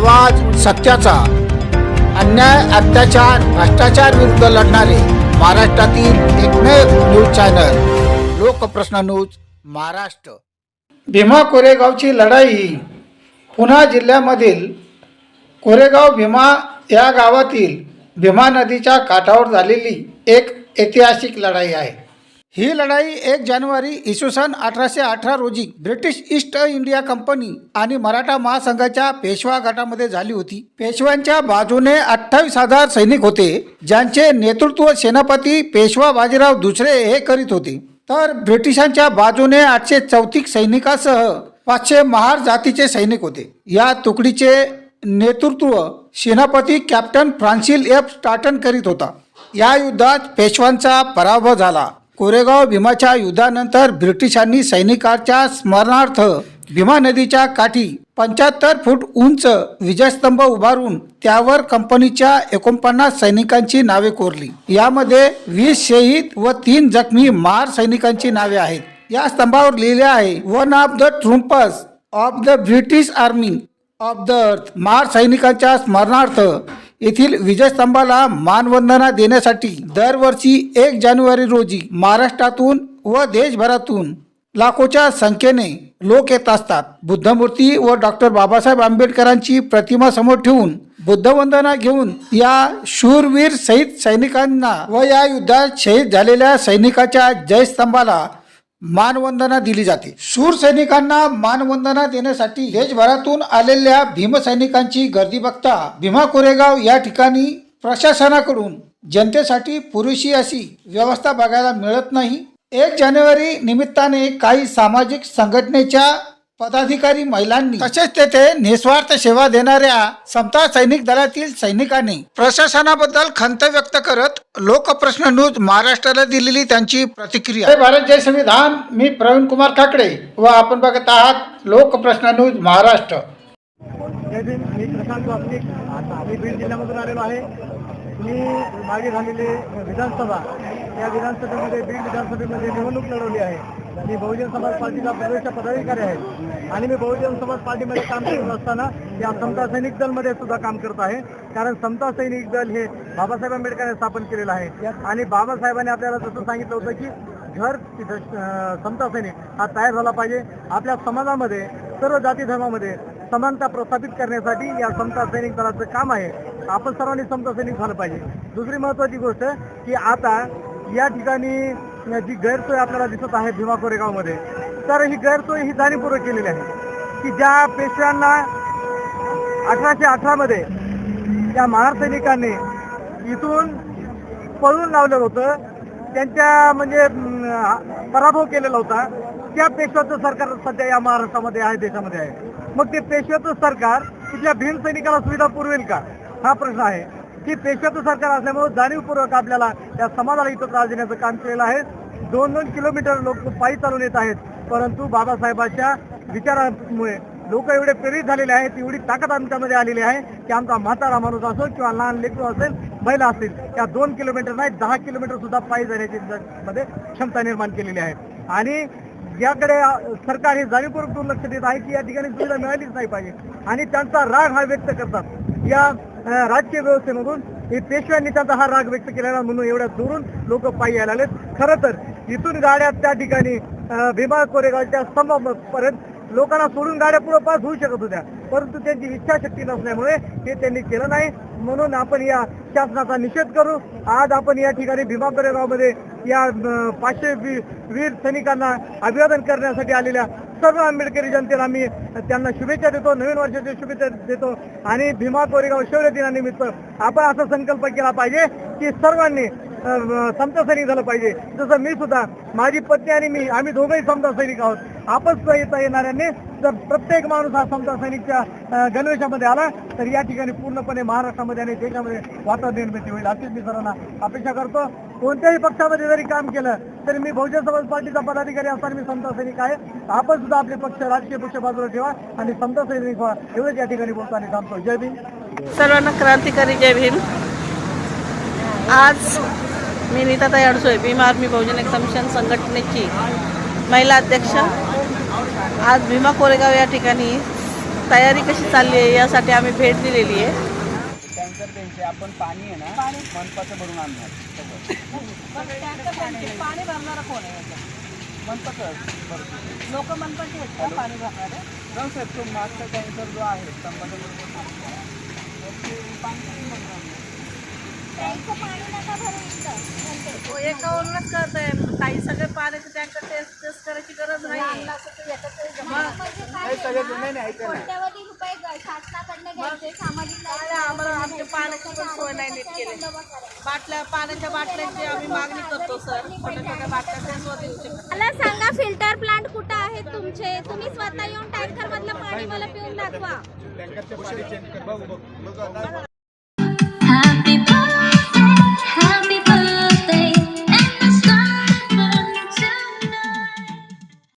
आवाज सत्याचा. अन्याय अत्याचार भ्रष्टाचार विरुद्ध लढणारे महाराष्ट्रातील एकमेव news channel. Lokprashna news Maharashtra. Bhima कोरेगावची लढाई. पुन्हा जिल्ह्यामधील कोरेगाव भीमा या गावातील भीमा नदीच्या काठावर झालेली एक ऐतिहासिक लढाई आहे. ही लढाई एक जानेवारी इसवी सन अठराशे अठरा रोजी ब्रिटिश ईस्ट इंडिया कंपनी आणि मराठा महासंघाच्या पेशवा गटामध्ये झाली होती. पेशव्यांच्या बाजूने अठ्ठावीस हजार सैनिक होते ज्यांचे नेतृत्व सेनापती पेशवा बाजीराव दुसरे हे करीत होते. तर ब्रिटिशांच्या बाजूने आठशे चौतीस सैनिकासह पाचशे महार जातीचे सैनिक होते. या तुकडीचे नेतृत्व सेनापती कॅप्टन फ्रान्सिल एफ स्टार्टन करीत होता. या युद्धात पेशवांचा पराभव झाला. कोरेगाव भीमाच्या युद्धानंतर ब्रिटिशांनी सैनिकांच्या स्मरणार्थ भीमा नदीच्या काठी पंच्याहत्तर फूट उंच विजयस्तंभ उभारून त्यावर कंपनीच्या एकोणपन्नास सैनिकांची नावे कोरली. यामध्ये वीस शहीद व तीन जखमी मार सैनिकांची नावे आहेत. या स्तंभावर लिहिले आहे one of the triumphs of the British army of the earth मार सैनिकांच्या स्मरणार्थ येथील विजयस्तंभाला मानवंदना देण्यासाठी दरवर्षी एक जानेवारी रोजी महाराष्ट्रातून व देशभरातून लाखोच्या संख्येने लोक येत असतात. बुद्धमूर्ती व डॉक्टर बाबासाहेब आंबेडकरांची प्रतिमा समोर ठेवून बुद्धवंदना घेऊन या शूरवीर शहीद सैनिकांना व या युद्धात शहीद झालेल्या सैनिकाच्या जयस्तंभाला मानवंदना दिली जाते. शूर सैनिकांना मानवंदना देण्यासाठी देशभरातून आलेल्या भीमसैनिकांची गर्दी बघता भीमा कोरेगाव या ठिकाणी प्रशासनाकडून जनतेसाठी पुरेशी अशी व्यवस्था बघायला मिळत नाही. एक जानेवारी निमित्ताने काही सामाजिक संघटनेच्या पदाधिकारी महिलांनी तसेच तेथे निस्वार्थ सेवा देणाऱ्या समता सैनिक दलातील सैनिकांनी प्रशासनाबद्दल खंत व्यक्त करत लोकप्रश्न न्यूज महाराष्ट्राला दिलेली त्यांची प्रतिक्रिया. जय भारत जय संविधान. मी प्रवीण कुमार ठाकरे व आपण बघत आहात लोकप्रश्न न्यूज महाराष्ट्र. जय भीम. मी प्रशांत वासनिक. मी बीड जिल्ह्यामधून आलेलो आहे. मी मागे झालेली विधानसभा या विधानसभेमध्ये बीड विधानसभेमध्ये निवडणूक लढवली आहे. मी बहुजन समाज पार्टीचा प्रवेशच्या पदाधिकारी आहे. आणि मी बहुजन समाज पार्टीमध्ये काम करत असताना या समता सैनिक दलमध्ये सुद्धा काम करत आहे. कारण समता सैनिक दल हे बाबासाहेब आंबेडकरांनी स्थापन केलेलं आहे. आणि बाबासाहेबांनी आपल्याला जसं सांगितलं होतं की घर तिथं समता सैनिक हा तयार झाला पाहिजे. आपल्या समाजामध्ये सर्व जाती धर्मामध्ये समानता प्रस्थापित करण्यासाठी या समता सैनिक दलाचं काम आहे. आपण सर्वांनी समता सैनिक झालं पाहिजे. दुसरी महत्वाची गोष्ट की आता या ठिकाणी जी गैरसोय आपल्याला दिसत आहे भीमा कोरेगावमध्ये तर ही गैरसोय ही जाणीवपूर्वक केलेली आहे की ज्या पेशव्यांना अठराशे अठरामध्ये त्या महार सैनिकांनी इथून पळून लावलं होतं त्यांच्या म्हणजे पराभव केलेला होता त्या पेशव्याचं सरकार सध्या या महाराष्ट्रामध्ये आहे देशामध्ये आहे. मग ते पेशव्याचं सरकार तिथल्या भीम सैनिकाला सुविधा पुरवेल का? हा प्रश्न आहे. की पेशव्याचं सरकार असल्यामुळे जाणीवपूर्वक आपल्याला त्या समाजाला इथं त्रास देण्याचं काम केलेलं आहे. दोन दोन किलोमीटर लोक पायी चालून येत आहेत. परंतु बाबासाहेबांच्या विचारामुळे लोक एवढे प्रेरित झालेले आहेत एवढी ताकद आमच्यामध्ये आलेली आहे की आमचा म्हातारा माणूस असो किंवा लहान लेकरू असेल महिला असतील त्या दोन किलोमीटर नाही दहा किलोमीटर सुद्धा पायी जाण्याची मध्ये क्षमता निर्माण केलेली आहे. आणि याकडे सरकार हे जाणीवपूर्वक लक्ष देत आहे की या ठिकाणी सुविधा मिळालीच नाही पाहिजे. आणि त्यांचा राग हा व्यक्त करतात. या राजकीय व्यवस्थेमधून हे पेशव्यांनी त्यांचा हा राग व्यक्त केलेला म्हणून एवढ्या दुरून लोक पायी यायला आलेत खरं तर इथून गाड्या त्या ठिकाणी भीमा कोरेगावच्या स्तंभापर्यंत लोकांना सोडून गाड्या पुढे पास होऊ शकत होत्या. परंतु त्यांची इच्छाशक्ती नसल्यामुळे हे त्यांनी केलं नाही. म्हणून आपण या शासनाचा निषेध करू. आज आपण या ठिकाणी भीमा कोरेगावमध्ये या पाचशे वी- वीर सैनिकांना अभिवादन करण्यासाठी आलेल्या सर्व आंबेडकरी जनतेला आम्ही त्यांना शुभेच्छा देतो नवीन वर्षाच्या शुभेच्छा देतो. आणि भीमा कोरेगाव शौर्य दिनानिमित्त आपण असा संकल्प केला पाहिजे की सर्वांनी समता सैनिक झालं पाहिजे. जसं मी सुद्धा माझी पत्नी आणि मी आम्ही दोघंही समता सैनिक आहोत. आपण येता येणाऱ्यांनी जर प्रत्येक माणूस हा समता सैनिकच्या गणवेशामध्ये आला तर या ठिकाणी पूर्णपणे महाराष्ट्रामध्ये आणि देशामध्ये वातावरण निर्मिती होईल. अशीच मी सर्वांना अपेक्षा करतो. कोणत्याही पक्षामध्ये जरी काम केलं तरी मी बहुजन समाज पार्टीचा पदाधिकारी असताना मी समता सैनिक आहे. आपण सुद्धा आपले पक्ष राजकीय पक्ष बाजूला ठेवा आणि समता सैनिक व्हा. एवढंच या ठिकाणी बोलताना थांबतो. जय भीम. सर्वांना क्रांतिकारी जय भीम. आज मी नीताताई अडसोय भीम आर्मी बहुजन एकता मिशन संघटनेची महिला अध्यक्ष. आज भीमा कोरेगाव या ठिकाणी तयारी कशी चालली आहे यासाठी आम्ही भेट दिलेली आहे. टँकर द्यायचे आपण पाणी आहे ना मनपाचं भरून आणणार. पाणी भरणारा कोण आहे मनपाचं लोक मनपाचे आहेत का? पाणी भरणारे? जाऊ साहेब तो मागचा टँकर जो आहे संबंध बरोबर पाणी एकावरूनच कळत आहे काही सगळे पाण्याचे टँकर टेस्ट टेस्ट करायची गरज नाही. म्हणजे काय सगळे जुने नाही ऐका ना कोट्यवधी रुपये ग- शासनाकडनं घ्यायचे सामाजिक काय आम्हाला आमच्या पाण्याची पण सोय नाही नीट केली. बाटल्या पाण्याच्या बाटल्यांची आम्ही मागणी करतो सर छोट्या छोट्या बाटल्या मला सांगा फिल्टर प्लांट कुठं आहेत तुमचे? तुम्ही स्वतः येऊन टँकर मधलं पाणी मला पिऊन दाखवा.